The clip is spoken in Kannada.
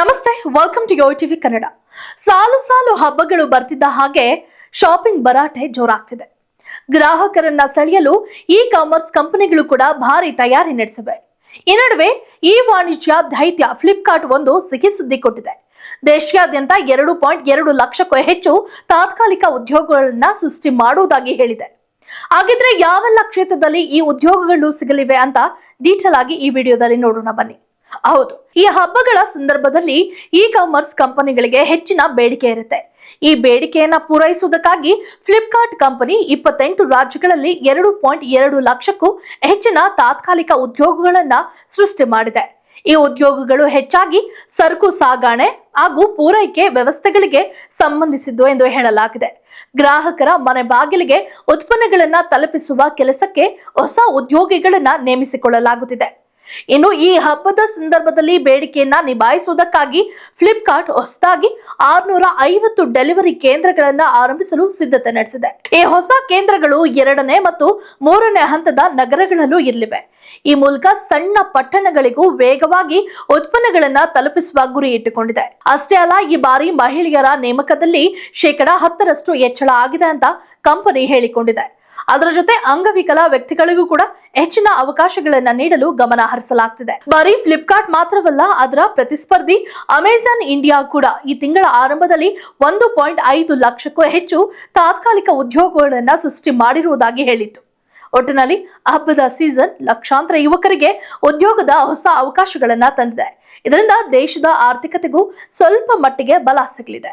ನಮಸ್ತೆ welcome to Yo TV Kannada ಸಾಲು ಸಾಲು ಹಬ್ಬಗಳು ಬರ್ತಿದ್ದ ಹಾಗೆ ಶಾಪಿಂಗ್ ಭರಾಟೆ ಜೋರಾಗ್ತಿದೆ. ಗ್ರಾಹಕರನ್ನ ಸೆಳೆಯಲು ಇ ಕಾಮರ್ಸ್ ಕಂಪನಿಗಳು ಕೂಡ ಭಾರಿ ತಯಾರಿ ನಡೆಸಿವೆ. ಈ ನಡುವೆ ಈ ವಾಣಿಜ್ಯ ದೈತ್ಯ ಫ್ಲಿಪ್ಕಾರ್ಟ್ ಒಂದು ಸಿಹಿ ಸುದ್ದಿ ಕೊಟ್ಟಿದೆ. ದೇಶಾದ್ಯಂತ ಎರಡು ಪಾಯಿಂಟ್ ಎರಡು ಲಕ್ಷಕ್ಕೂ ಹೆಚ್ಚು ತಾತ್ಕಾಲಿಕ ಉದ್ಯೋಗಗಳನ್ನ ಸೃಷ್ಟಿ ಮಾಡುವುದಾಗಿ ಹೇಳಿದೆ. ಹಾಗಿದ್ರೆ ಯಾವೆಲ್ಲ ಕ್ಷೇತ್ರದಲ್ಲಿ ಈ ಉದ್ಯೋಗಗಳು ಸಿಗಲಿವೆ ಅಂತ ಡೀಟೇಲ್ ಆಗಿ ಈ ವಿಡಿಯೋದಲ್ಲಿ ನೋಡೋಣ ಬನ್ನಿ. ಹೌದು. ಈ ಹಬ್ಬಗಳ ಸಂದರ್ಭದಲ್ಲಿ ಇ ಕಾಮರ್ಸ್ ಕಂಪನಿಗಳಿಗೆ ಹೆಚ್ಚಿನ ಬೇಡಿಕೆ ಇರುತ್ತೆ. ಈ ಬೇಡಿಕೆಯನ್ನ ಪೂರೈಸುವುದಕ್ಕಾಗಿ ಫ್ಲಿಪ್ಕಾರ್ಟ್ ಕಂಪನಿ ಇಪ್ಪತ್ತೆಂಟು ರಾಜ್ಯಗಳಲ್ಲಿ ಎರಡು ಪಾಯಿಂಟ್ ಎರಡು ಲಕ್ಷಕ್ಕೂ ಹೆಚ್ಚಿನ ತಾತ್ಕಾಲಿಕ ಉದ್ಯೋಗಗಳನ್ನ ಸೃಷ್ಟಿ ಮಾಡಿದೆ. ಈ ಉದ್ಯೋಗಗಳು ಹೆಚ್ಚಾಗಿ ಸರಕು ಸಾಗಣೆ ಹಾಗೂ ಪೂರೈಕೆ ವ್ಯವಸ್ಥೆಗಳಿಗೆ ಸಂಬಂಧಿಸಿದ್ದು ಎಂದು ಹೇಳಲಾಗಿದೆ. ಗ್ರಾಹಕರ ಮನೆ ಬಾಗಿಲಿಗೆ ಉತ್ಪನ್ನಗಳನ್ನ ತಲುಪಿಸುವ ಕೆಲಸಕ್ಕೆ ಹೊಸ ಉದ್ಯೋಗಿಗಳನ್ನ ನೇಮಿಸಿಕೊಳ್ಳಲಾಗುತ್ತಿದೆ. ಇನ್ನು ಈ ಹಬ್ಬದ ಸಂದರ್ಭದಲ್ಲಿ ಬೇಡಿಕೆಯನ್ನ ನಿಭಾಯಿಸುವುದಕ್ಕಾಗಿ ಫ್ಲಿಪ್ಕಾರ್ಟ್ ಹೊಸದಾಗಿ ಆರ್ನೂರ ಐವತ್ತು ಡೆಲಿವರಿ ಕೇಂದ್ರಗಳನ್ನ ಆರಂಭಿಸಲು ಸಿದ್ಧತೆ ನಡೆಸಿದೆ. ಈ ಹೊಸ ಕೇಂದ್ರಗಳು ಎರಡನೇ ಮತ್ತು ಮೂರನೇ ಹಂತದ ನಗರಗಳಲ್ಲೂ ಇರಲಿವೆ. ಈ ಮೂಲಕ ಸಣ್ಣ ಪಟ್ಟಣಗಳಿಗೂ ವೇಗವಾಗಿ ಉತ್ಪನ್ನಗಳನ್ನ ತಲುಪಿಸುವ ಗುರಿ ಇಟ್ಟುಕೊಂಡಿದೆ. ಅಷ್ಟೇ ಅಲ್ಲ, ಈ ಬಾರಿ ಮಹಿಳೆಯರ ನೇಮಕದಲ್ಲಿ ಶೇಕಡಾ ಹತ್ತರಷ್ಟು ಹೆಚ್ಚಳ ಆಗಿದೆ ಅಂತ ಕಂಪನಿ ಹೇಳಿಕೊಂಡಿದೆ. ಅದರ ಜೊತೆ ಅಂಗವಿಕಲ ವ್ಯಕ್ತಿಗಳಿಗೂ ಕೂಡ ಹೆಚ್ಚಿನ ಅವಕಾಶಗಳನ್ನ ನೀಡಲು ಗಮನ ಹರಿಸಲಾಗ್ತಿದೆ. ಬರೀ ಫ್ಲಿಪ್ಕಾರ್ಟ್ ಮಾತ್ರವಲ್ಲ, ಅದರ ಪ್ರತಿಸ್ಪರ್ಧಿ ಅಮೆಜಾನ್ ಇಂಡಿಯಾ ಕೂಡ ಈ ತಿಂಗಳ ಆರಂಭದಲ್ಲಿ ಒಂದು ಪಾಯಿಂಟ್ ಐದು ಲಕ್ಷಕ್ಕೂ ಹೆಚ್ಚು ತಾತ್ಕಾಲಿಕ ಉದ್ಯೋಗಗಳನ್ನ ಸೃಷ್ಟಿ ಮಾಡಿರುವುದಾಗಿ ಹೇಳಿತ್ತು. ಒಟ್ಟಿನಲ್ಲಿ ಹಬ್ಬದ ಸೀಸನ್ ಲಕ್ಷಾಂತರ ಯುವಕರಿಗೆ ಉದ್ಯೋಗದ ಹೊಸ ಅವಕಾಶಗಳನ್ನ ತಂದಿದೆ. ಇದರಿಂದ ದೇಶದ ಆರ್ಥಿಕತೆಗೂ ಸ್ವಲ್ಪ ಮಟ್ಟಿಗೆ ಬಲ ಸಿಗಲಿದೆ.